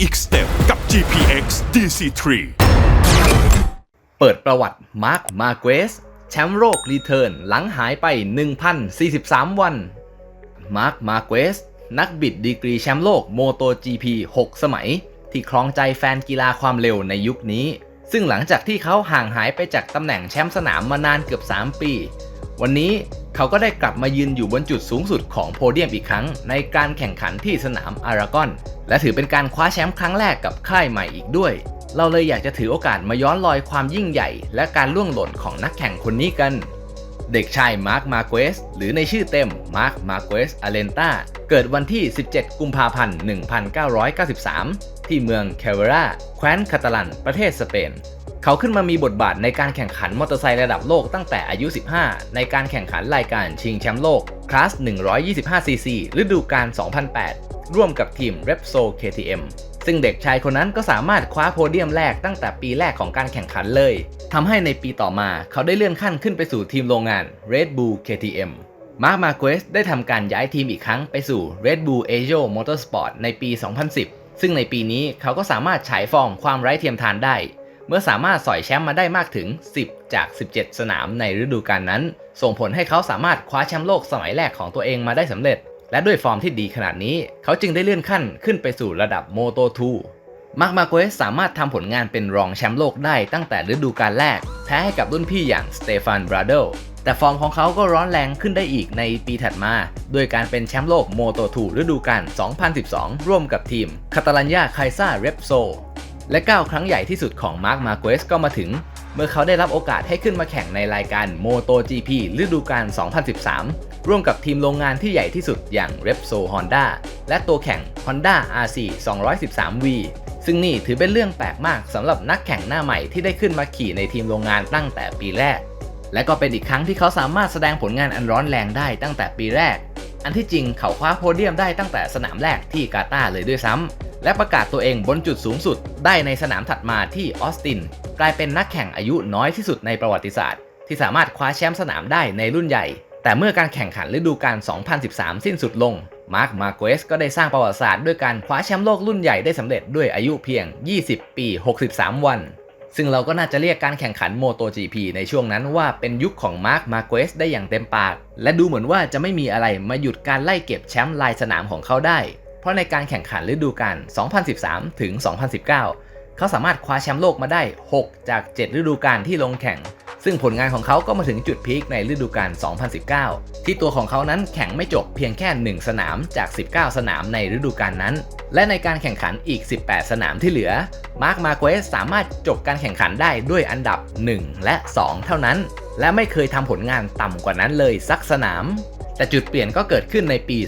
อีกสเต็ปกับ GPX DC3 เปิดประวัติมาร์คมาเกสแชมป์โลกรีเทิร์นหลังหายไป 1,043 วัน มาร์คมาเกสนักบิดดีกรีแชมป์โลกโมโต GP 6 สมัย ที่ครองใจแฟนกีฬาความเร็วในยุคนี้ ซึ่งหลังจากที่เขาห่างหายไปจากตำแหน่งแชมป์สนามมานานเกือบ 3 ปี วันนี้ เขาก็ได้กลับมายืนอยู่บนจุดสูงสุดของโพเดียมอีกครั้ง ในการแข่งขันที่สนามอารากอน และถือเป็นการคว้าแชมป์ครั้งแรกกับค่ายใหม่อีกด้วย เราเลยอยากจะถือโอกาสมาย้อนรอยความยิ่งใหญ่ และการล่วงหล่นของนักแข่งคนนี้กัน เด็กชายมาร์คมาเกสหรือในชื่อเต็มมาร์คมาเกสอเลนตาเกิดวันที่ 17 กุมภาพันธ์ 1993 ที่เมืองแคเวราแคว้นคาตาลัน ประเทศสเปน เขาขึ้นมามีบทบาทในการแข่งขันมอเตอร์ไซค์ระดับโลกตั้งแต่อายุ 15 ในการแข่งขันรายการชิงแชมป์โลกคลาส 125cc ฤดูกาล 2008 ร่วมกับทีม Repsol KTM ซึ่งเด็กชายคนนั้นก็สามารถคว้าโพเดียมแรกตั้งแต่ปีแรกของการแข่งขันเลย ทำให้ในปีต่อมาเขาได้เลื่อนขั้นขึ้นไปสู่ทีมโรงงาน Red Bull KTM มาร์คมาเกสได้ทำการย้ายทีมอีกครั้งไปสู่ Red Bull Asia Motorsport ในปี 2010 ซึ่งในปีนี้เขาก็สามารถฉายฟอร์มความไร้เทียมทานได้ เมื่อสามารถสอยแชมป์มาได้มากถึง 10 จาก 17 สนามในฤดูกาลนั้น ส่งผลให้เขาสามารถคว้าแชมป์โลกสมัยแรกของตัวเองมาได้สำเร็จ และด้วยฟอร์มที่ดีขนาดนี้ เขาจึงได้เลื่อนขั้นขึ้นไปสู่ระดับโมโต2มาร์คมาเกสสามารถทำผลงานเป็นรองแชมป์โลกได้ตั้งแต่ฤดูกาลแรก แพ้ให้กับรุ่นพี่อย่างสเตฟานบราเดลแต่ฟอร์มของเขาก็ร้อนแรงขึ้นได้อีกในปีถัดมาด้วยการเป็นแชมป์โลกโมโต2ฤดูกาล 2012 ร่วมกับทีมคาตาลัญญาไคซ่าเรปโซ และก้าวครั้งใหญ่ที่สุดของมาร์คมาเกสก็มาถึง เมื่อเขาได้รับโอกาสให้ขึ้นมาแข่งในรายการ MotoGP ฤดูกาล 2013 ร่วมกับทีมโรงงานที่ใหญ่ที่สุดอย่าง Repsol Honda และตัวแข่ง Honda RC 213V ซึ่งนี่ถือเป็นเรื่องแปลกมากสำหรับนักแข่งหน้าใหม่ที่ได้ขึ้นมาขี่ในทีมโรงงานตั้งแต่ปีแรก และก็เป็นอีกครั้งที่เขาสามารถแสดงผลงานอันร้อนแรงได้ตั้งแต่ปีแรก อันที่จริงเขาคว้าโพเดียมได้ตั้งแต่สนามแรกที่กาตาร์เลยด้วยซ้ำและประกาศตัวเองบนจุดสูงสุดได้ในสนามถัดมาที่ออสติน กลายเป็นนักแข่งอายุน้อยที่สุดในประวัติศาสตร์ ที่สามารถคว้าแชมป์สนามได้ในรุ่นใหญ่ แต่เมื่อการแข่งขันฤดูกาล 2013 สิ้นสุดลง มาร์ค มาเกสก็ได้สร้างประวัติศาสตร์ด้วยการคว้าแชมป์โลกรุ่นใหญ่ได้สำเร็จด้วยอายุเพียง 20 ปี 63 วัน ซึ่งเราก็น่าจะเรียกการแข่งขัน MotoGP ในช่วงนั้นว่าเป็นยุคของมาร์คมาเกสได้อย่างเต็มปาก และดูเหมือนว่าจะไม่มีอะไรมาหยุดการไล่เก็บแชมป์ลายสนามของเขาได้ เพราะในการแข่งขันฤดูกาล 2013 ถึง 2019 เขาสามารถคว้าแชมป์โลกมาได้ 6 จาก 7 ฤดูกาลที่ลงแข่ง ซึ่งผลงานของเขาก็มาถึงจุดพีคในฤดูกาล 2019 ที่ตัวของเขานั้นแข่งไม่จบเพียงแค่ 1 สนามจาก 19 สนามในฤดูกาลนั้น และในการแข่งขันอีก 18 สนามที่เหลือ มาร์คมาเกสสามารถจบการแข่งขันได้ด้วยอันดับ 1 และ 2 เท่านั้น และไม่เคยทำผลงานต่ำกว่านั้นเลยสักสนาม แต่จุดเปลี่ยนก็เกิดขึ้นในปี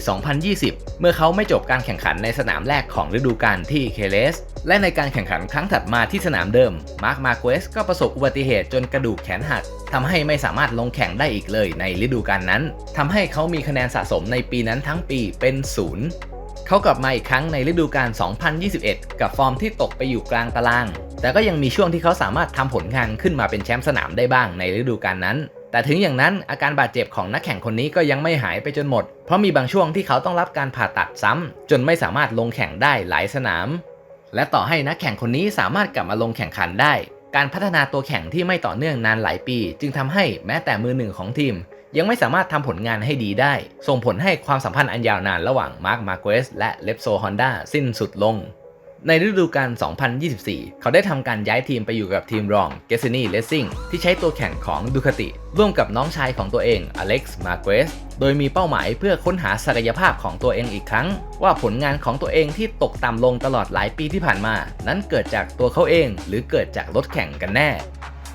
2020 เมื่อเขาไม่จบการแข่งขันในสนามแรกของฤดูกาลที่เคเลส และในการแข่งขันครั้งถัดมาที่สนามเดิม มาร์คมาเกสก็ประสบอุบัติเหตุจนกระดูกแขนหักทำให้ไม่สามารถลงแข่งได้อีกเลยในฤดูกาลนั้นทำให้เขามีคะแนนสะสมในปีนั้นทั้งปีเป็นศูนย์เขากลับมาอีกครั้งในฤดูกาล 2021 กับฟอร์มที่ตกไปอยู่กลางตาราง แต่ก็ยังมีช่วงที่เขาสามารถทำผลงานขึ้นมาเป็นแชมป์สนามได้บ้างในฤดูกาลนั้น แต่ถึงอย่างนั้นอาการบาดเจ็บของนักแข่งคนนี้ก็ยังไม่หายไปจนหมด เพราะมีบางช่วงที่เขาต้องรับการผ่าตัดซ้ำจนไม่สามารถลงแข่งได้หลายสนาม และต่อให้นักแข่งคนนี้สามารถกลับมาลงแข่งขันได้ การพัฒนาตัวแข่งที่ไม่ต่อเนื่องนานหลายปี จึงทำให้แม้แต่มือหนึ่งของทีม ยังไม่สามารถทำผลงานให้ดีได้ ส่งผลให้ความสัมพันธ์อันยาวนานระหว่างมาร์คมาเกสและเลปโซฮอนด้าสิ้นสุดลง ในฤดูกาล 2024 เขาได้ทำการย้ายทีมไปอยู่กับทีมรองเกสซินีเลสซิ่งที่ใช้ตัวแข่งของดูคาติร่วมกับน้องชายของตัวเองอเล็กซ์มาเกสโดยมีเป้าหมายเพื่อค้นหาศักยภาพของตัวเองอีกครั้ง ว่าผลงานของตัวเองที่ตกต่ำลงตลอดหลายปีที่ผ่านมา นั้นเกิดจากตัวเขาเอง หรือเกิดจากรถแข่งกันแน่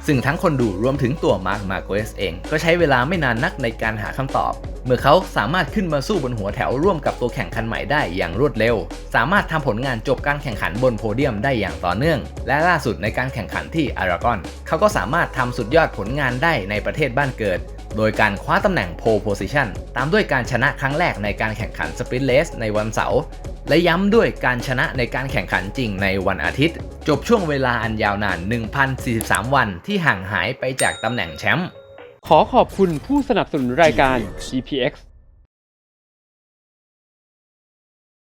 ซึ่งทั้งคนดูรวมถึงตัวมาร์คมาเกสเอง ก็ใช้เวลาไม่นานนักในการหาคำตอบ เมื่อเขาสามารถขึ้นมาสู้บนหัวแถวร่วมกับตัวแข่งคันใหม่ได้อย่างรวดเร็ว สามารถทำผลงานจบการแข่งขันบนโพเดียมได้อย่างต่อเนื่อง และล่าสุดในการแข่งขันที่อารากอนเขาก็สามารถทำสุดยอดผลงานได้ในประเทศบ้านเกิดโดยการคว้าตำแหน่ง pole position ตามด้วยการชนะครั้งแรกในการแข่งขันสปรินเลสในวันเสาร์และย้ำด้วยการชนะในการแข่งขันจริงในวันอาทิตย์ จบช่วงเวลาอันยาวนาน 1,043 วันที่ห่างหายไปจากตำแหน่งแชมป์ ขอขอบคุณผู้สนับสนุนรายการ GPX